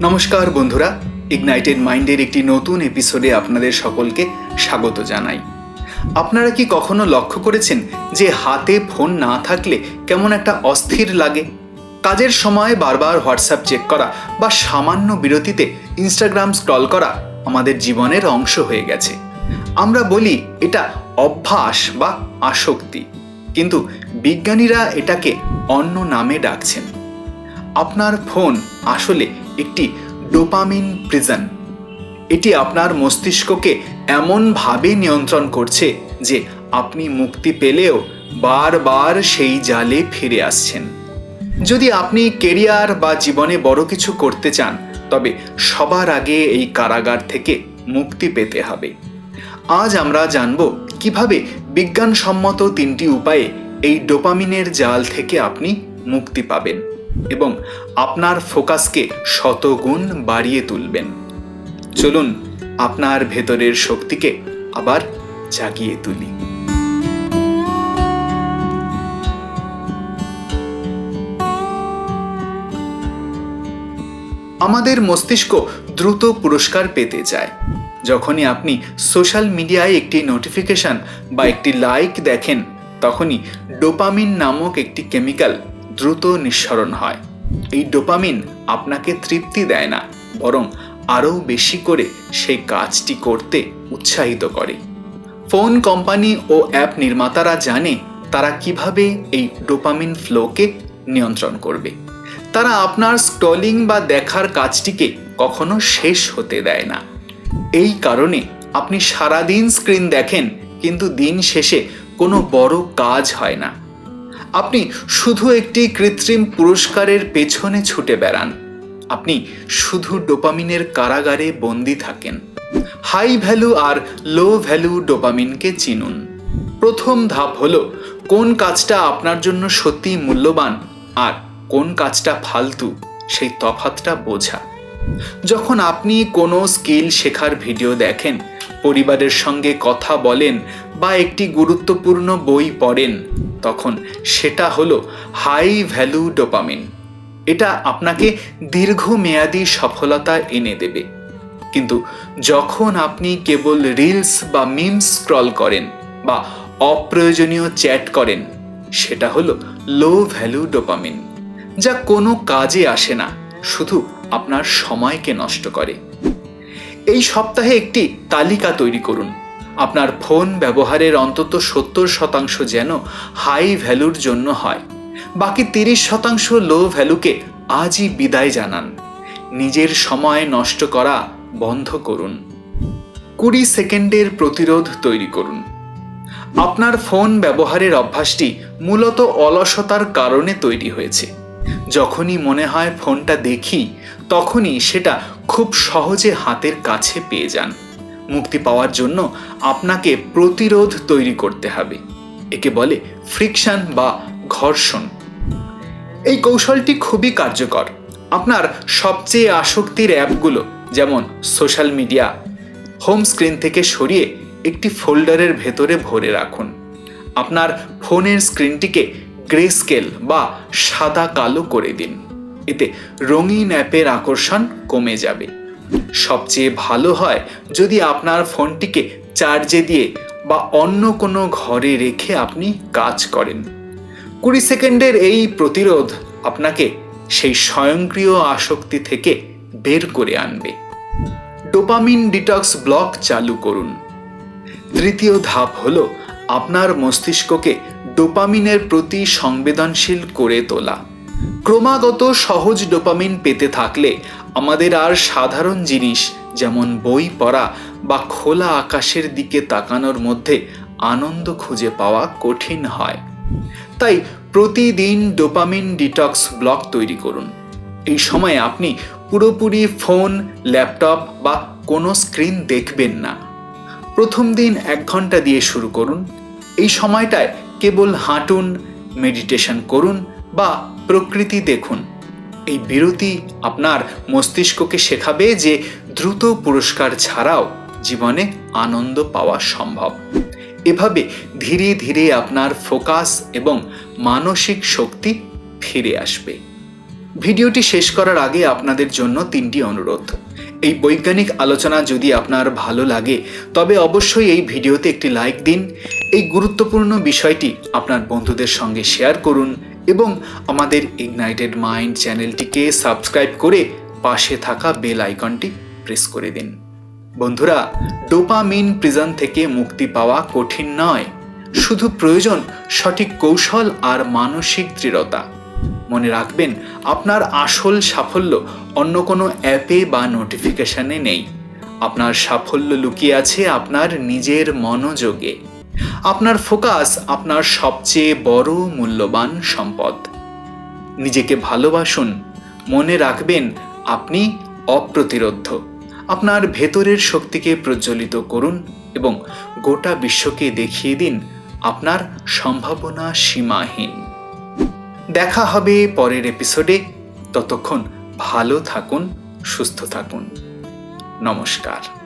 নমস্কার বন্ধুরা ইগনাইটেড মাইন্ডের একটি নতুন এপিসোডে আপনাদের সকলকে স্বাগত জানাই। আপনারা কি কখনো লক্ষ্য করেছেন যে হাতে ফোন না থাকলে কেমন একটা অস্থির লাগে? কাজের সময় বারবার হোয়াটসঅ্যাপ চেক করা বা সামান্য বিরতিতে ইনস্টাগ্রাম স্ক্রল করা আমাদের জীবনের অংশ হয়ে গেছে। আমরা বলি এটা অভ্যাস বা আসক্তি। কিন্তু বিজ্ঞানীরা এটাকে অন্য নামে ডাকছেন। আপনার ফোন আসলে একটি ডোপামিন প্রিজন এটি আপনার মস্তিষ্ককে এমনভাবে নিয়ন্ত্রণ করছে যে আপনি মুক্তি পেলেও বারবার সেই জালে ফিরে আসছেন। যদি আপনি কেরিয়ার বা জীবনে বড় কিছু করতে চান, তবে সবার আগে এই কারাগার থেকে মুক্তি পেতে হবে। আজ আমরা জানব কীভাবে বিজ্ঞানসম্মত তিনটি উপায়ে এই ডোপামিনের জাল থেকে আপনি মুক্তি পাবেন। এবং আপনার ফোকাসকে শতগুণ বাড়িয়ে তুলবেন। চলুন আপনার ভেতরের শক্তিকে আবার জাগিয়ে তুলি। আমাদের মস্তিষ্ক দ্রুত পুরস্কার পেতে চায়। যখনই আপনি সোশ্যাল মিডিয়ায় একটি নোটিফিকেশন বা একটি লাইক দেখেন, তখনই ডোপামিন নামক একটি কেমিক্যাল দ্রুত নিঃসরণ হয়। এই ডোপামিন আপনাকে তৃপ্তি দেয় না, বরং আরও বেশি করে সেই কাজটি করতে উৎসাহিত করে। ফোন কোম্পানি ও অ্যাপ নির্মাতারা জানে তারা কীভাবে এই ডোপামিন ফ্লোকে নিয়ন্ত্রণ করবে। তারা আপনার স্ক্রলিং বা দেখার কাজটিকে কখনো শেষ হতে দেয় না। এই কারণে আপনি সারাদিন স্ক্রিন দেখেন, কিন্তু দিন শেষে কোনো বড় কাজ হয় না। আপনি শুধু একটি কৃত্রিম পুরস্কারের পেছনে ছুটে বেড়ান। আপনি শুধু ডোপামিনের কারাগারে বন্দি থাকেন। হাই ভ্যালু আর লো ভ্যালু ডোপামিনকে চিনুন। প্রথম ধাপ হলো, কোন কাজটা আপনার জন্য সত্যি মূল্যবান আর কোন কাজটা ফালতু, সেই তফাতটা বোঝা। যখন আপনি কোনো স্কিল শেখার ভিডিও দেখেন, পরিবারের সঙ্গে কথা বলেন বা একটি গুরুত্বপূর্ণ বই পড়েন তখন সেটা হলো হাই ভ্যালু ডোপামিন। এটা আপনাকে দীর্ঘমেয়াদী সফলতা এনে দেবে। কিন্তু যখন আপনি কেবল রিলস বা মিম স্ক্রল করেন বা অপ্রয়োজনীয় চ্যাট করেন, সেটা হলো লো ভ্যালু ডোপামিন, যা কোনো কাজে আসে না, শুধু আপনার সময়কে নষ্ট করে। এই সপ্তাহে একটি তালিকা তৈরি করুন। আপনার ফোন ব্যবহারের অন্তত সত্তর শতাংশ যেন হাই ভ্যালুর জন্য হয়। বাকি তিরিশ শতাংশ লো ভ্যালুকে আজই বিদায় জানান। নিজের সময় নষ্ট করা বন্ধ করুন। কুড়ি সেকেন্ডের প্রতিরোধ তৈরি করুন। আপনার ফোন ব্যবহারের অভ্যাসটি মূলত অলসতার কারণে তৈরি হয়েছে। যখনই মনে হয় ফোনটা দেখি, তখনই সেটা খুব সহজে হাতের কাছে পেয়ে যান। মুক্তি পাওয়ার জন্য আপনাকে প্রতিরোধ তৈরি করতে হবে। একে বলে ফ্রিকশন বা ঘর্ষণ। এই কৌশলটি খুবই কার্যকর। আপনার সবচেয়ে আসক্তির অ্যাপগুলো যেমন সোশ্যাল মিডিয়া হোম স্ক্রিন থেকে সরিয়ে একটি ফোল্ডারের ভেতরে ভরে রাখুন। আপনার ফোনের স্ক্রিনটিকে গ্রে স্কেল বা সাদা কালো করে দিন। এতে রঙিন অ্যাপের আকর্ষণ কমে যাবে। সবচেয়ে ভালো হয় যদি আপনার ফোনটিকে চার্জে দিয়ে বা অন্য কোনো ঘরে রেখে আপনি কাজ করেন। কুড়ি সেকেন্ডের এই প্রতিরোধ আপনাকে সেই স্বয়ংক্রিয় আসক্তি থেকে বের করে আনবে। ডোপামিন ডিটক্স ব্লক চালু করুন। তৃতীয় ধাপ হল আপনার মস্তিষ্ককে ডোপামিনের প্রতি সংবেদনশীল করে তোলা। ক্রমাগত সহজ ডোপামিন পেতে থাকলে আমাদের আর সাধারণ জিনিস, যেমন বই পড়া বা খোলা আকাশের দিকে তাকানোর মধ্যে আনন্দ খুঁজে পাওয়া কঠিন হয়। তাই প্রতিদিন ডোপামিন ডিটক্স ব্লক তৈরি করুন। এই সময় আপনি পুরোপুরি ফোন, ল্যাপটপ বা কোনো স্ক্রিন দেখবেন না। প্রথম দিন এক ঘণ্টা দিয়ে শুরু করুন। এই সময়টায় কেবল হাঁটুন, মেডিটেশন করুন বা প্রকৃতি দেখুন। এই বিরতি আপনার মস্তিষ্ককে শেখাবে যে দ্রুত পুরস্কার ছাড়াও জীবনে আনন্দ পাওয়া সম্ভব। এভাবে ধীরে ধীরে আপনার ফোকাস এবং মানসিক শক্তি ফিরে আসবে। ভিডিওটি শেষ করার আগে আপনাদের জন্য তিনটি অনুরোধ। এই বৈজ্ঞানিক আলোচনা যদি আপনার ভালো লাগে, তবে অবশ্যই এই ভিডিওতে একটি লাইক দিন। এই গুরুত্বপূর্ণ বিষয়টি আপনার বন্ধুদের সঙ্গে শেয়ার করুন। এবং আমাদের ইগনাইটেড মাইন্ড চ্যানেলটিকে সাবস্ক্রাইব করে পাশে থাকা বেল আইকনটি প্রেস করে দিন। বন্ধুরা, ডোপামিন প্রিজন থেকে মুক্তি পাওয়া কঠিন নয়, শুধু প্রয়োজন সঠিক কৌশল আর মানসিক দৃঢ়তা। মনে রাখবেন, আপনার আসল সাফল্য অন্য কোনো অ্যাপে বা নোটিফিকেশানে নেই। আপনার সাফল্য লুকিয়ে আছে আপনার নিজের মনোযোগে। আপনার ফোকাস আপনার সবচেয়ে বড় মূল্যবান সম্পদ। নিজেকে ভালোবাসুন, মনে রাখবেন আপনি অপ্রতিরোধ্য। আপনার ভেতরের শক্তিকে প্রজ্বলিত করুন এবং গোটা বিশ্বকে দেখিয়ে দিন আপনার সম্ভাবনা সীমাহীন। দেখা হবে পরের এপিসোডে। ততক্ষণ ভালো থাকুন, সুস্থ থাকুন। নমস্কার।